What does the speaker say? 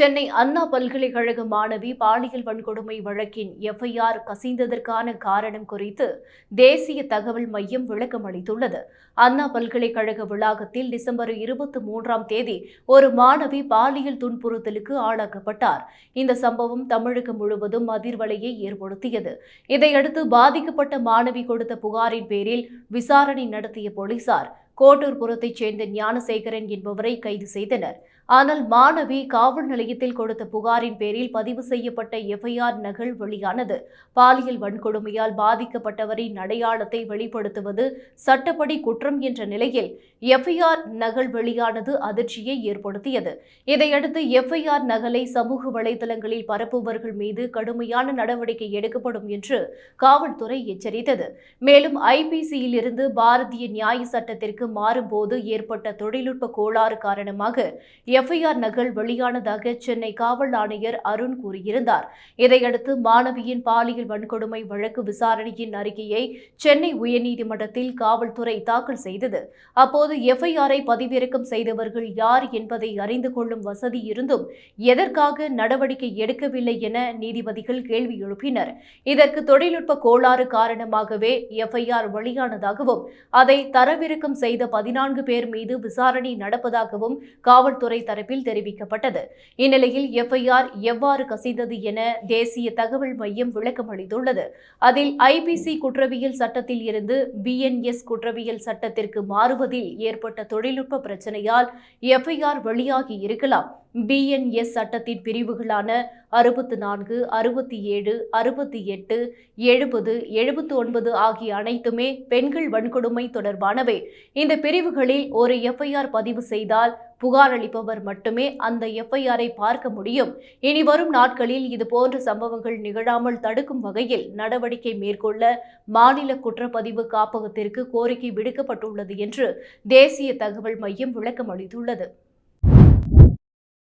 சென்னை அண்ணா பல்கலைக்கழக மாணவி பாலியல் வன்கொடுமை வழக்கின் எஃப்ஐஆர் கசிந்ததற்கான காரணம் குறித்து தேசிய தகவல் மையம் விளக்கம் அளித்துள்ளது. அண்ணா பல்கலைக்கழக வளாகத்தில் டிசம்பர் இருபத்தி மூன்றாம் தேதி ஒரு மாணவி பாலியல் துன்புறுத்தலுக்கு ஆளாக்கப்பட்டார். இந்த சம்பவம் தமிழகம் முழுவதும் அதிர்வலையை ஏற்படுத்தியது. இதையடுத்து பாதிக்கப்பட்ட மாணவி கொடுத்த புகாரின் பேரில் விசாரணை நடத்திய போலீசார் கோட்டூர்புரத்தைச் சேர்ந்த ஞானசேகரன் என்பவரை கைது செய்தனர். ஆனால் மாணவி காவல் நிலையத்தில் கொடுத்த புகாரின் பேரில் பதிவு செய்யப்பட்ட எஃப்ஐஆர் நகல் வெளியானது. பாலியல் வன்கொடுமையால் பாதிக்கப்பட்டவரின் அடையாளத்தை வெளிப்படுத்துவது சட்டப்படி குற்றம் என்ற நிலையில் எஃப்ஐஆர் நகல் வெளியானது அதிர்ச்சியை ஏற்படுத்தியது. இதையடுத்து எஃப்ஐஆர் நகலை சமூக வலைதளங்களில் பரப்புபவர்கள் மீது கடுமையான நடவடிக்கை எடுக்கப்படும் என்று காவல்துறை எச்சரித்தது. மேலும் ஐபிசியில் இருந்து பாரதிய நியாய சட்டத்திற்கு மாறும்போது ஏற்பட்ட தொழில்நுட்ப கோளாறு காரணமாக எஃப்ஐஆர் நகல் வெளியானதாக சென்னை காவல் ஆணையர் அருண் கூறியிருந்தார். இதையடுத்து மாணவியின் பாலியல் வன்கொடுமை வழக்கு விசாரணையின் அறிக்கையை சென்னை உயர்நீதிமன்றத்தில் காவல்துறை தாக்கல் செய்தது. அப்போது எஃப்ஐஆரை பதிவிறக்கம் செய்தவர்கள் யார் என்பதை அறிந்து கொள்ளும் வசதி இருந்தும் எதற்காக நடவடிக்கை எடுக்கவில்லை என நீதிபதிகள் கேள்வி எழுப்பினர். இதற்கு தொழில்நுட்ப கோளாறு காரணமாகவே எஃப்ஐஆர் வெளியானதாகவும் அதை தரவிறக்கம் செய்த பதினான்கு பேர் மீது விசாரணை நடப்பதாகவும் காவல்துறை தரப்பில் தெரிவிக்கப்பட்டது. இந்நிலையில் எஃப்ஐஆர் எவ்வாறு கசிந்தது என தேசிய தகவல் மையம் விளக்கம் அளித்துள்ளது. அதில் ஐபிசி குற்றவியல் சட்டத்தில் இருந்து பிஎன்எஸ் குற்றவியல் சட்டத்திற்கு மாறுவதில் ஏற்பட்ட தொழில்நுட்ப பிரச்சனையால் எஃப்ஐஆர் வெளியாகி இருக்கலாம். பிஎன்எஸ் சட்டத்தின் பிரிவுகளான அறுபத்து நான்கு அறுபத்தி ஏழு அறுபத்தி எட்டு எழுபது எழுபத்து ஒன்பது ஆகிய அனைத்துமே பெண்கள் வன்கொடுமை தொடர்பானவை. இந்த பிரிவுகளில் ஒரு எஃப்ஐஆர் பதிவு செய்தால் புகார் அளிப்பவர் மட்டுமே அந்த எஃப்ஐஆரை பார்க்க முடியும். இனி வரும் நாட்களில் இதுபோன்ற சம்பவங்கள் நிகழாமல் தடுக்கும் வகையில் நடவடிக்கை மேற்கொள்ள மாநில குற்றப்பதிவு காப்பகத்திற்கு கோரிக்கை விடுக்கப்பட்டுள்ளது என்று தேசிய தகவல் மையம் விளக்கம் அளித்துள்ளது